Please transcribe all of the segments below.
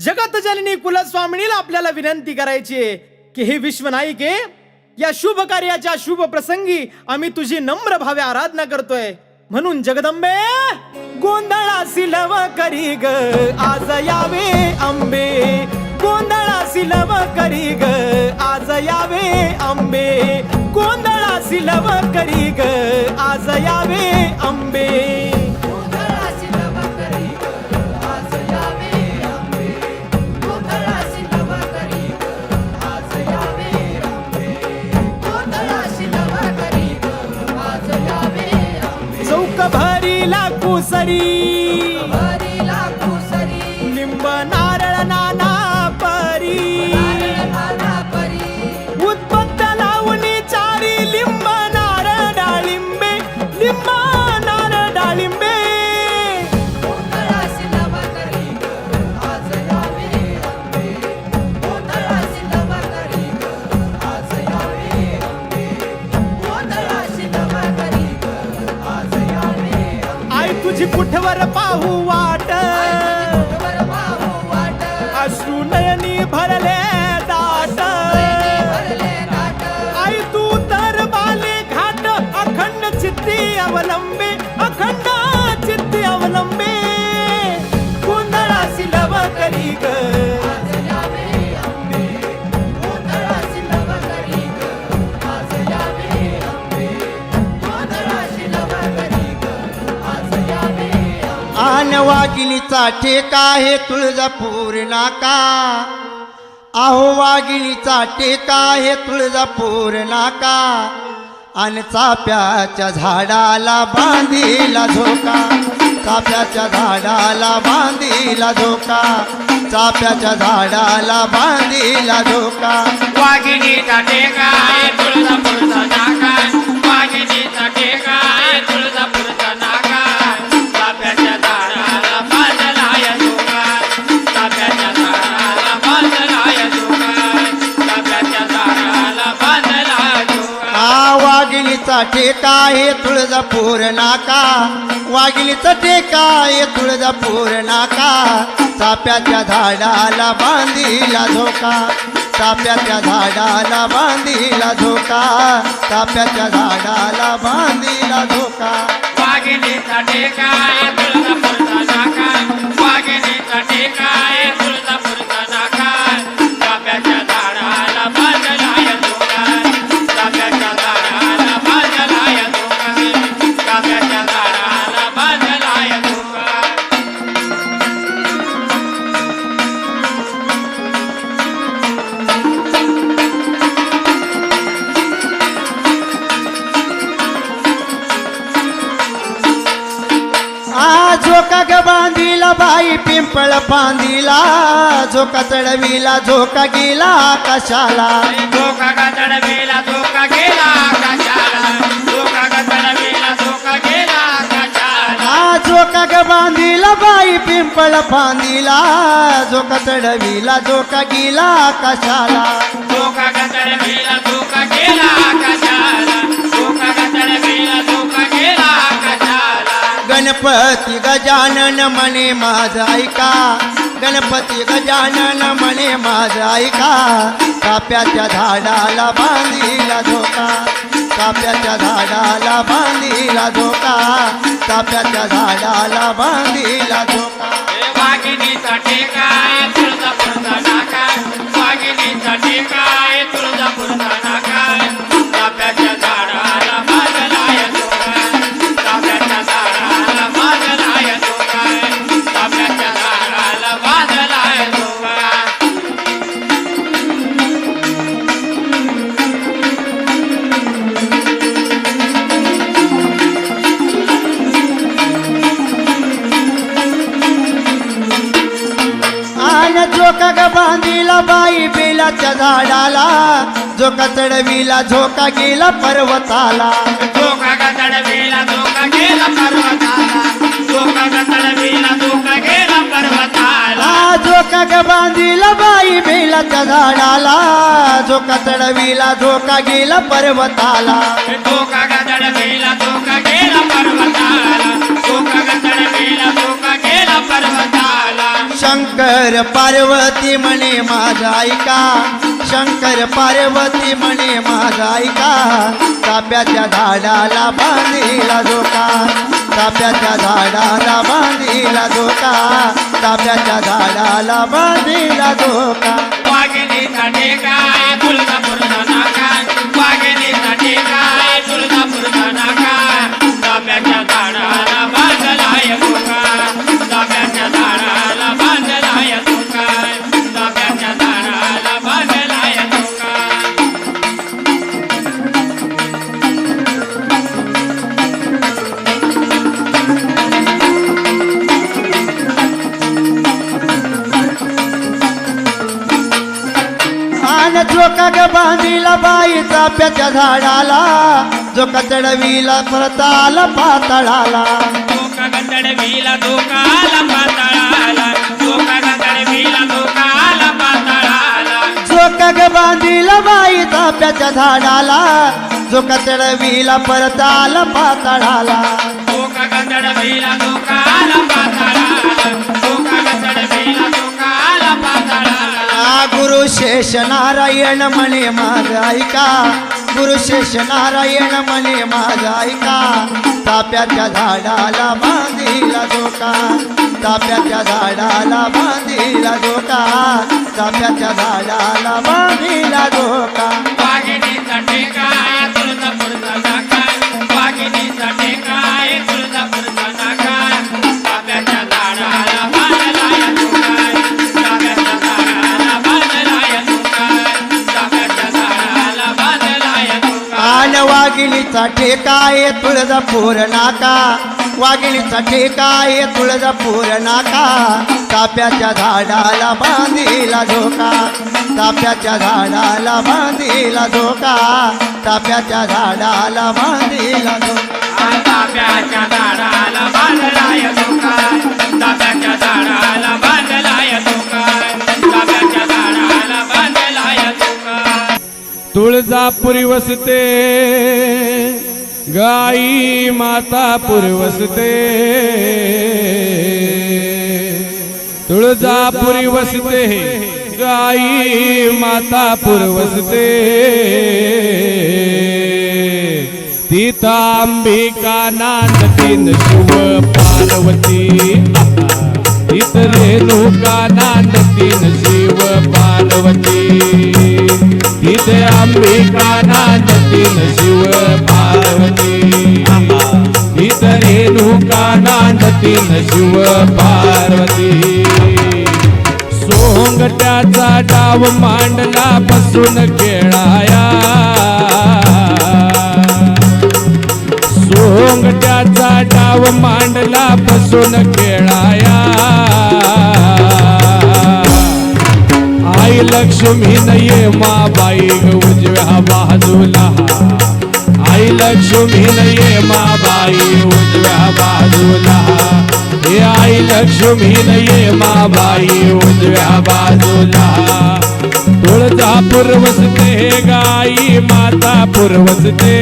जगतजननी कुलस्वामिनीला आपल्याला विनंती करायची आहे की हे विश्वनायिके या शुभ कार्याच्या शुभ प्रसंगी आम्ही तुझी नम्र भावे आराधना करतोय. म्हणून जगदंबे गोंधळा लव करी ग. आज यावे आंबे. गोंधळा लव करी ग. आज यावे आंबे. गोंधळा लव करी ग. आज यावे आंबे. Hari 马户 वाघिणीचा टेका हे तुळजापूर नाका. आहो वाघिणीचा टेका हे तुळजापूर नाका. आणि चाप्याच्या झाडाला बांधीला झोका. चाप्याच्या झाडाला बांधीला झोका. चाप्याच्या झाडाला बांधीला झोका. वाघिणीचा टेका आहे तुळजापूरचा नाका. वाघिणीचा टेका वाघिणीचा ठेका हे तुळजापूर नाका? वाघिणीचा ठेका हे तुळजापूर नाका? चाप्याच्या झाडाला बांधीला झोका चाप्याच्या झाडाला बांधीला झोका चाप्याच्या झाडाला बांधीला झोका वाघिणीचा ठेका झोका ग बांधीला बाई पिंपळ बांधीला झोका चढविला झोका गेला आकाशाला. धोका का चढवेला धोका गेला आकाशाला. का चढवेला गेला आकाशाला. झोका ग बांधीला बाई पिंपळ बांधीला झोका चढविला झोका गेला आकाशाला. धोका का चढवेला धोका गेला आकाशाला. गणपती गजानन म्हणे माझा ऐका. गणपती गजानन म्हणे माझा ऐका. काप्याच्या झाडाला बांधीला धोका. काप्याच्या झाडाला बांधीला धोका. काप्याच्या झाडाला बांधीला धोका. वाघिणीचा नाका. वाघिणीचा ग बांधीला बाई बेलाच्या झाडाला. झोका चढविला झोका गेला पर्वताला. चढवेला गेला चढवेला गेला झोका ग बांधीला बाई बेलाच्या झाडाला. झोका चढविला झोका गेला पर्वताला. धोका का चढवेला धोका गेला पर्वताला. धोका का चढवेला धोका गेला पर्वताला. शंकर पार्वती म्हणे माझा ऐका. शंकर पार्वती म्हणे माझा ऐका. ताप्याच्या झाडाला बांधीला झोका. ताप्याच्या झाडाला बांधीला धोका ताप्याच्या झाडाला बांधीला धोका आन झोका ग बांधीला बाई चाप्याच्या झाडाला झोका चढवीला परताल पातळाला. धोका गंधडवीला धोकाला पाताळाला धोका गंधडवीला धोकाला पाताळाला. झोका ग बांधीला बाई चाप्याच्या झाडाला झोका चढवीला परताल पातळाला. धोका गंधडवीला धोकाला गुरु शेष नारायण म्हणे माझ ऐका. गुरु शेष नारायण म्हणे माझ ऐका. ताप्याच्या झाडाला बांधीला धोका. ताप्याच्या झाडाला बांधीला धोका. ताप्याच्या झाडाला बांधीला धोका. वाघिणीचा ठेका आहे तुळजापूर नाका? वाघिणीचा ठेका आहे तुळजापूर नाका? ताप्याच्या झाडाला बांधीला धोका ताप्याच्या झाडाला बांधीला धोका ताप्याच्या झाडाला बांधीला धोका ताप्याच्या झाडाला बांधलाय धोका ताप्याच्या झाडाला तुळजापुरी वसते गाई मातापुरी वसते. तुळजापुरी वसते गाई मातापुर वसते. तिथांबिका नांदतीन शिव पार्वती तिथं रेणुका नांदतीन शिव पार्वती. तिथे अंबिका नांदतीन शिव पार्वती. तिथे रेणुका नांदतीन शिव पार्वती. सोंगट्याचा डाव मांडला बसून खेळाया सोंगट्याचा डाव मांडला बसून खेळ लक्ष्मी नये माबाई ग उजव्या बाजूला. आई लक्ष्मी नये माबाई उजव्या बाजूला. हे आई लक्ष्मी नये माबाई उजव्या बाजूला. तुळजा पुरवसते गाई माता पुरवसते.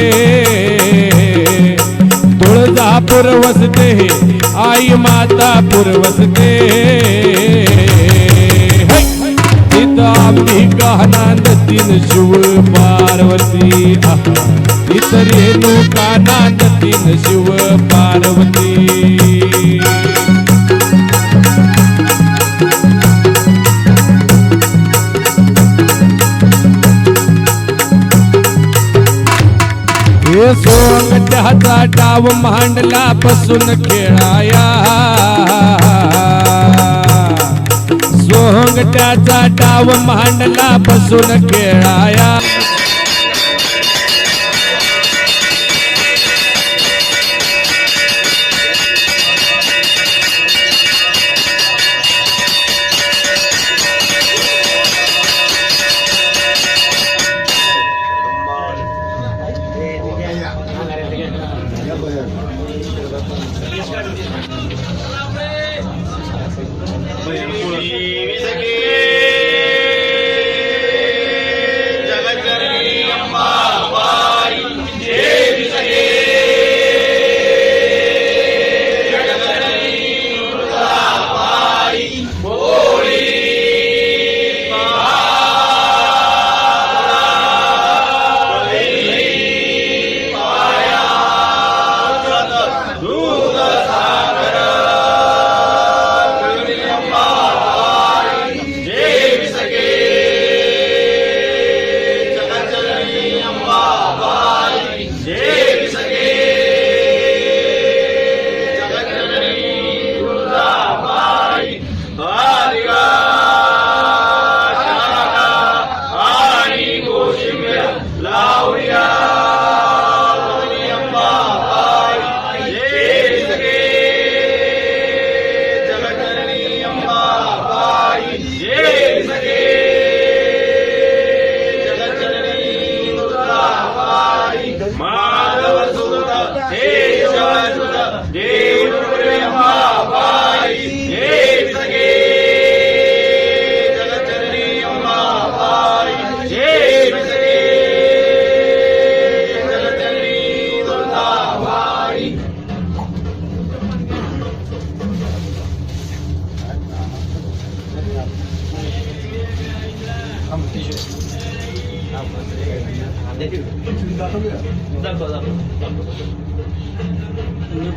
तुळजा पुरवसते आई माता पुरवसते. तिथं अंबिका शिव पार्वती. इतर रेणुका नांदतीन शिव पार्वती. हे सोंगट्याचा डाव मांडला बसून खेळाया. सोंगट्याचा डाव मांडला बसून खेळाया. い。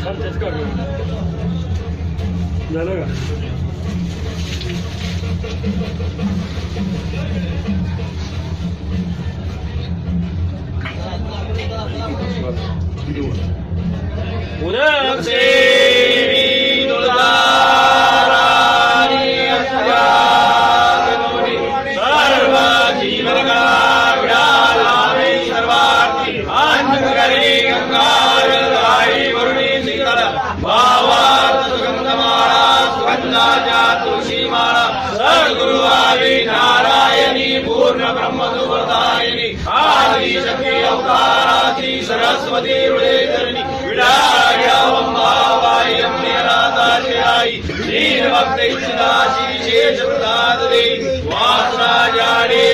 थांबतेच का झालं का उदय गुरुवारी नारायणी पूर्ण ब्रह्म सुप्रदायिनी आदि शक्ति अवतारादि सरस्वती हृदयधरणी विराजाई श्रीभक्तैषदाशी शेषप्रदादे वासराजाडे